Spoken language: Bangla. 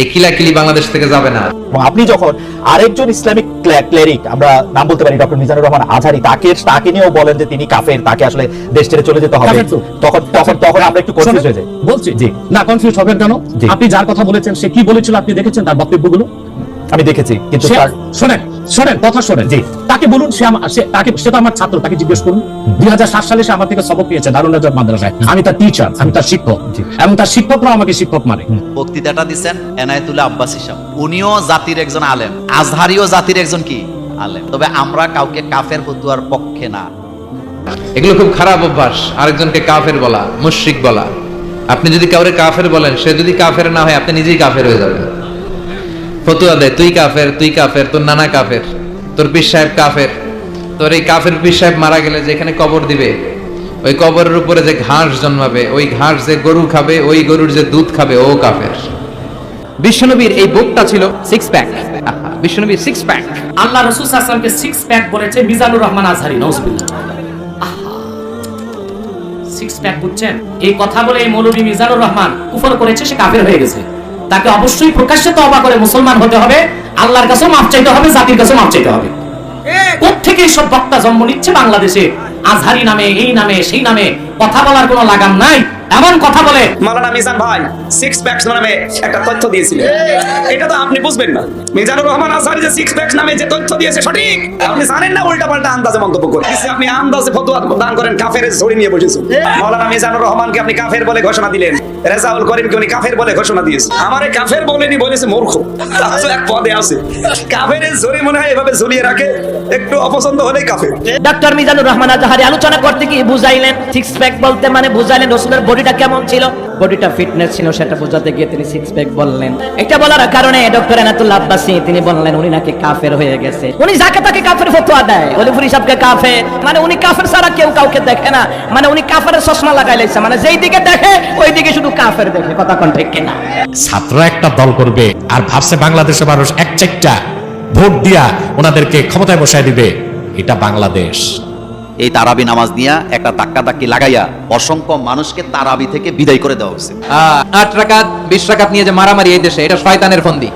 এই কিলাকিলি বাংলাদেশ থেকে যাবে না। আপনি যখন আরেকজন ইসলামিক ক্লেরিক আমরা নাম বলতে পারি ডক্টর মিজানুর রহমান আজহারি তাকে তাকে নিয়েও বলেন যে তিনি কাফের তাকে আসলে দেশ ছেড়ে চলে যেতে হবে। তখন তখন তখন আমরা একটু কনফিউজ হয়ে যাই। বলছি। জি। না কনফিউজ হবেন কেন। আপনি যার কথা বলেছেন সে কি বলেছিল আপনি দেখেছেন তার বক্তব্যগুলো? আমি দেখেছি কিন্তু শোনেন শোনেন কথা শোনেন। জি। তাকে বলুন সে আমার সে তাকে সে তো আমার ছাত্র তাকে জিজ্ঞেস করুন। দুই সালে সে আমার থেকে সবক নিয়েছে দারুণ রাজার মাদ্রাসায়। আমি তার টিচার আমি তার শিক্ষক। এবং তার শিক্ষকরাও আমাকে শিক্ষক মানে। বক্তৃতাটা দিচ্ছেন এনায়েতুল্লাহ আব্বাস হিসাব উনিও জাতির একজন আলেম আজহারিও জাতির একজন কি? আলেম। তবে আমরা কাউকে কাফের ফতুয়ার পক্ষে না। এগুলো খুব খারাপ অভ্যাস। আরেকজনকে কাফের বলা মুশরিক বলা। আপনি যদি কাউরে কাফের বলেন সে যদি কাফের না হয় আপনি নিজেই কাফের হয়ে যাবেন। ফতুয়া দেয়, তুই কাফের তুই কাফের, তোর নানা কাফের, তোর পীর সাহেব কাফের। তোর এই কাফের পীর সাহেব মারা গেলে যেখানে কবর দিবে, ওই কবরের উপরে যে ঘাস জন্মাবে, ওই ঘাস যে গরু খাবে, ওই গরুর যে দুধ খাবে, ও কাফের। বিশ্বনবীর এই বুকটা ছিল সিক্স প্যাক বিশ্বনবীর সিক্স প্যাক আল্লাহ রসুল আসলামকে সিক্স প্যাক বলেছে, মিজানুর রহমান আজহারি নজবিল্লা সিক্স প্যাক বুঝছেন? এই কথা বলে এই মৌলভী মিজানুর রহমান কুফর করেছে, সে কাফের হয়ে গেছে। তাকে অবশ্যই প্রকাশ্যে তবা করে মুসলমান হতে হবে আল্লাহর কাছেও মাপ চাইতে হবে জাতির কাছেও মাপ চাইতে হবে। কোথেকে এইসব বক্তা জন্ম নিচ্ছে বাংলাদেশে? আজহারি নামে এই নামে সেই নামে। কথা বলার কোনো লাগাম নাই? এমন কথা বলে। মালানা মিজান ভাই সিক্স প্যাকস নামে একটা তথ্য দিয়েছিলেন। এটা তো আপনি বুঝবেন না। মিজানুর রহমান আজহারি যে সিক্স প্যাকস নামে যে তথ্য দিয়েছে সঠিক? আপনি জানেন না উল্টা পাল্টা আন্দাজে মন্তব্য করেন। আপনি আন্দাজে ফতোয়া দান করেন কাফের ঝড়ি নিয়ে বসেছেন মাওলানা মিজানুর রহমানকে আপনি কাফের বলে ঘোষণা দিলেন। রেজাউল করিমকে উনি কাফের বলে ঘোষণা দিয়েছে। আমারে কাফের বলেনি বলেছে মূর্খ। তাহলে এক পদে আছে। কাফের ঝড়ি মনে হয় এভাবে ঝুলিয়ে রাখে। একটু অপছন্দ হলেই কাফের। ডক্টর মিজানুর রহমান আজহারি আলোচনা করতে কি বুঝাইলেন? সিক্স প্যাক বলতে মানে বুঝাইলেন রসুলের বডিটা কেমন ছিল? বডিটা ফিটনেস ছিল, সেটা বোঝাতে গিয়ে তিনি সিক্স প্যাক বললেন। এটা বলার কারণে ডক্টর এনাতুল্লাহ আব্বাসি, তিনি বললেন, উনি নাকি কাফের হয়ে গেছে। উনি যাকে তাকে কাফের ফতোয়া দেয়। অলিফুর হিসাবকে কাফের মানে উনি কাফের ছাড়া কেউ কাউকে দেখে না। মানে উনি কাফের চশমা লাগাই লাইছে। মানে যেই দিকে দেখে, ওই দিকে শুধু কাফের দেখে। কথা কোন ঠিক কিনা? ছাত্ররা একটা দল করবে আর ভাবছে বাংলাদেশের মানুষ এক চারটা ভোট দিয়া ওনাদেরকে ক্ষমতায় বসায় দিবে। এটা বাংলাদেশ। এই তারাবি নামাজ নিয়ে একটা ধাক্কা ধাক্কি লাগাইয়া অসংখ্য মানুষকে তারাবি থেকে বিদায় করে দেওয়া হয়েছে। আট রাকাত, বিশ রাকাত নিয়ে যে মারামারি এই দেশে, এটা শয়তানের ফন্দি।